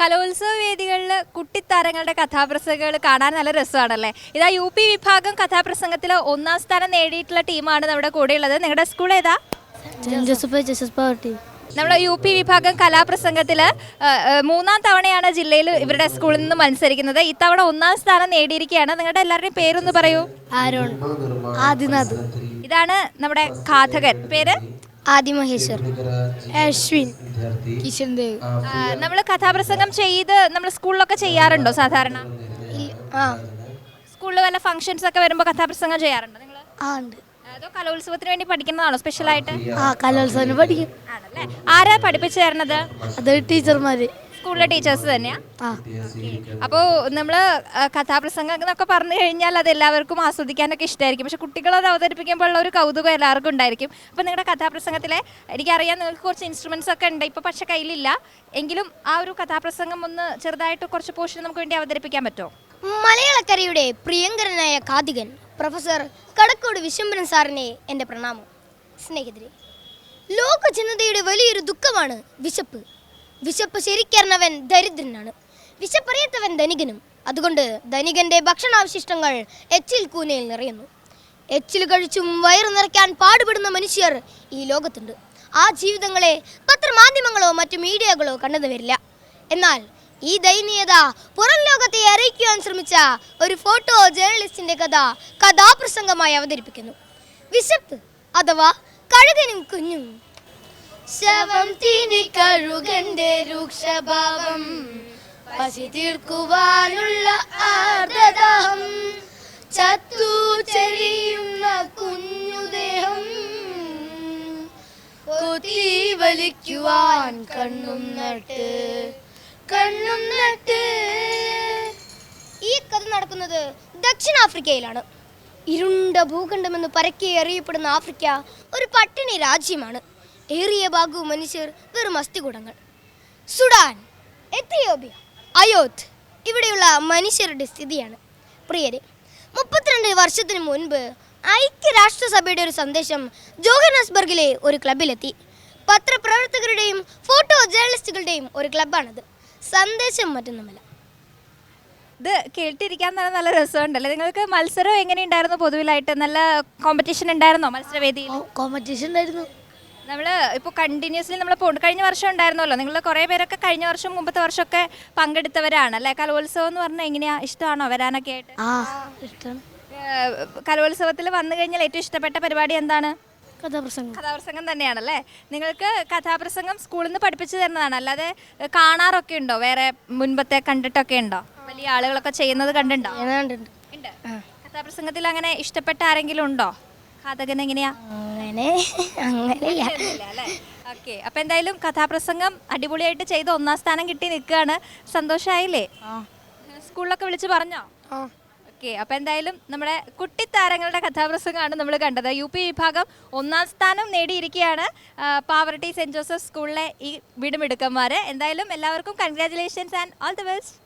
കലോത്സവ വേദികളിൽ കുട്ടിത്താരങ്ങളുടെ കഥാപ്രസംഗങ്ങൾ കാണാൻ നല്ല രസമാണല്ലേ? ഇതാ യു പി വിഭാഗം കഥാപ്രസംഗത്തിൽ ഒന്നാം സ്ഥാനം നേടിയിട്ടുള്ള ടീമാണ് നമ്മുടെ കൂടെയുള്ളത്. നിങ്ങളുടെ സ്കൂൾ ഏതാ? നമ്മുടെ യു പി വിഭാഗം കലാപ്രസംഗത്തിൽ മൂന്നാം തവണയാണ് ജില്ലയിൽ ഇവരുടെ സ്കൂളിൽ നിന്ന് മത്സരിക്കുന്നത്. ഇത്തവണ ഒന്നാം സ്ഥാനം നേടിയിരിക്കുകയാണ്. നിങ്ങളുടെ എല്ലാവരുടെയും പേരൊന്ന് പറയൂ. ആരോൺ. ആദിനാഥ്. ഇതാണ് നമ്മുടെ ഘാതകൻ പേര്? ആദി മഹേശ്വർ. അശ്വിൻ. കിഷൻ ദേവ് നമ്മൾ കഥാപ്രസംഗം ചെയ്ത് നമ്മൾ സ്കൂളിലൊക്കെ ചെയ്യാറുണ്ടോ സാധാരണ? സ്കൂളിൽ വല്ല ഫംഗ്ഷൻസ് ഒക്കെ വരുമ്പോൾ കഥാപ്രസംഗം ചെയ്യാറുണ്ടോ നിങ്ങൾ ആ ഉണ്ട്. അതോ കലോത്സവത്തിന് വേണ്ടി പഠിക്കുന്നതാണോ സ്പെഷ്യൽ ആയിട്ട്? ആ കലോത്സവത്തിന് പഠിക്കും. ആണല്ലേ. ആരാ പഠിപ്പിച്ചു തരണത് അത് ടീച്ചർമാര്. സ്കൂളിലെ ടീച്ചേഴ്സ് തന്നെയാ. അപ്പോ അപ്പോൾ നമ്മൾ കഥാപ്രസംഗം എന്നൊക്കെ പറഞ്ഞു കഴിഞ്ഞാൽ അത് എല്ലാവർക്കും ആസ്വദിക്കാനൊക്കെ ഇഷ്ടമായിരിക്കും പക്ഷെ കുട്ടികൾ അത് അവതരിപ്പിക്കുമ്പോഴുള്ള ഒരു കൗതുകം എല്ലാവർക്കും ഉണ്ടായിരിക്കും. അപ്പോൾ നിങ്ങളുടെ കഥാപ്രസംഗത്തിലെ എനിക്കറിയാം നിങ്ങൾക്ക് കുറച്ച് ഇൻസ്ട്രുമെന്റ്സ് ഒക്കെ ഉണ്ട്. ഇപ്പോൾ പക്ഷെ കയ്യിലില്ല. എങ്കിലും ആ ഒരു കഥാപ്രസംഗം ഒന്ന് ചെറുതായിട്ട് കുറച്ച് പോഷൻ നമുക്ക് വേണ്ടി അവതരിപ്പിക്കാൻ പറ്റുമോ? മലയാളക്കരയുടെ പ്രിയങ്കരനായ കാതികൻ പ്രൊഫസർ കടക്കോട് വിശ്വംബരൻ സാറിനെ എന്റെ പ്രണാമം. സ്നേഹിതരെ ലോക ജനതയുടെ വലിയൊരു ദുഃഖമാണ് വിശപ്പ്. വിശപ്പ് ശരിക്കറിഞ്ഞവൻ ദരിദ്രനാണ്. വിശപ്പറിയാത്തവൻ ധനികനും. അതുകൊണ്ട് ധനികന്റെ ഭക്ഷണാവശിഷ്ടങ്ങൾ എച്ചിൽ കൂനയിൽ നിറയുന്നു. എച്ചിൽ കഴിച്ചും വയറു നിറയ്ക്കാൻ പാടുപെടുന്ന മനുഷ്യർ ഈ ലോകത്തുണ്ട്. ആ ജീവിതങ്ങളെ പത്രമാധ്യമങ്ങളോ മറ്റു മീഡിയകളോ കണ്ടെന്ന് വരില്ല. എന്നാൽ ഈ ദയനീയത പുറം ലോകത്തെ അറിയിക്കുവാൻ ശ്രമിച്ച ഒരു ഫോട്ടോ ജേർണലിസ്റ്റിന്റെ കഥ കഥാപ്രസംഗമായി അവതരിപ്പിക്കുന്നു. വിശപ്പ് അഥവാ കഴുകനും കുഞ്ഞും ശവം തീനി കഴുകന്റെ രൂക്ഷഭാവം. പശി തീർക്കുവാനുള്ള ആർദ്രദാഹം. ചത്തു ചെരിയുന്ന കുഞ്ഞുദേഹം വലിക്കുവാൻ കണ്ണും നട്ട് കണ്ണും നട്ട്. ഈ കഥ നടക്കുന്നത് ദക്ഷിണാഫ്രിക്കയിലാണ്. ഇരുണ്ട ഭൂഖണ്ഡമെന്ന് പരക്കെ അറിയപ്പെടുന്ന ആഫ്രിക്ക ഒരു പട്ടിണി രാജ്യമാണ്. ഏറിയ ഭാഗവും മനുഷ്യർ വെറും അസ്ഥികൂടങ്ങൾ. സുഡാൻ എത്തിയോപ്യ അയോത്ത് ഇവിടെയുള്ള മനുഷ്യരുടെ സ്ഥിതിയാണ്. പ്രിയരെ മുപ്പത്തിരണ്ട് വർഷത്തിന് മുൻപ് ഐക്യരാഷ്ട്രസഭയുടെ ഒരു സന്ദേശം ജോഹനസ്ബർഗിലെ ഒരു ക്ലബിലെത്തി. പത്രപ്രവർത്തകരുടെയും ഫോട്ടോ ജേർണലിസ്റ്റുകളുടെയും ഒരു ക്ലബ്ബാണത് സന്ദേശം മറ്റൊന്നുമല്ല. ഇത് കേട്ടിരിക്കാൻ തന്നെ നല്ല രസമുണ്ടല്ലേ? നിങ്ങൾക്ക് മത്സരം എങ്ങനെയുണ്ടായിരുന്നു പൊതുവിലായിട്ട്? നല്ല കോമ്പറ്റീഷൻ ഉണ്ടായിരുന്നോ മത്സരവേദിയിൽ? കോമ്പറ്റീഷൻ ഉണ്ടായിരുന്നു. നമ്മൾ ഇപ്പോൾ കണ്ടിന്യൂസ്ലി നമ്മൾ പോണ്ട് കഴിഞ്ഞ വർഷം ഉണ്ടായിരുന്നല്ലോ. നിങ്ങൾ കുറേ പേരൊക്കെ കഴിഞ്ഞ വർഷം മുമ്പത്തെ വർഷമൊക്കെ പങ്കെടുത്തവരാണ്. അല്ലേ? കലോത്സവം എന്ന് പറഞ്ഞാൽ എങ്ങനെയാ? ഇഷ്ടമാണോ വരാനൊക്കെ ആയിട്ട്? ആ ഇഷ്ടമാണ്. ഏഹ് കലോത്സവത്തിൽ വന്നു കഴിഞ്ഞാൽ ഏറ്റവും ഇഷ്ടപ്പെട്ട പരിപാടി എന്താണ്? കഥാപ്രസംഗം. കഥാപ്രസംഗം തന്നെയാണല്ലേ? നിങ്ങൾക്ക് കഥാപ്രസംഗം സ്കൂളിൽ നിന്ന് പഠിപ്പിച്ചു തരുന്നതാണ്. അല്ലാതെ കാണാറൊക്കെ ഉണ്ടോ? വേറെ മുൻപത്തെ കണ്ടിട്ടൊക്കെ ഉണ്ടോ? വലിയ ആളുകളൊക്കെ ചെയ്യുന്നത് കണ്ടിട്ടുണ്ടോ? കഥാപ്രസംഗത്തിൽ അങ്ങനെ ഇഷ്ടപ്പെട്ട ആരെങ്കിലും ഉണ്ടോ? കഥകൻ എങ്ങനെയാ? അങ്ങനെ അങ്ങനെയല്ല ഓക്കെ. അപ്പൊ എന്തായാലും കഥാപ്രസംഗം അടിപൊളിയായിട്ട് ചെയ്ത് ഒന്നാം സ്ഥാനം കിട്ടി നിൽക്കുകയാണ്. സന്തോഷമായില്ലേ സ്കൂളിലൊക്കെ വിളിച്ച് പറഞ്ഞോ? ഓക്കെ. അപ്പൊ എന്തായാലും നമ്മുടെ കുട്ടിത്താരങ്ങളുടെ കഥാപ്രസംഗമാണ് നമ്മൾ കണ്ടത്. യു പി വിഭാഗം ഒന്നാം സ്ഥാനം നേടിയിരിക്കുകയാണ്. പാവർട്ടി പാവറട്ടി സെന്റ് ജോസഫ് സ്കൂളിലെ ഈ വിടുമിടുക്കന്മാര്. എന്തായാലും എല്ലാവർക്കും congratulations and all the best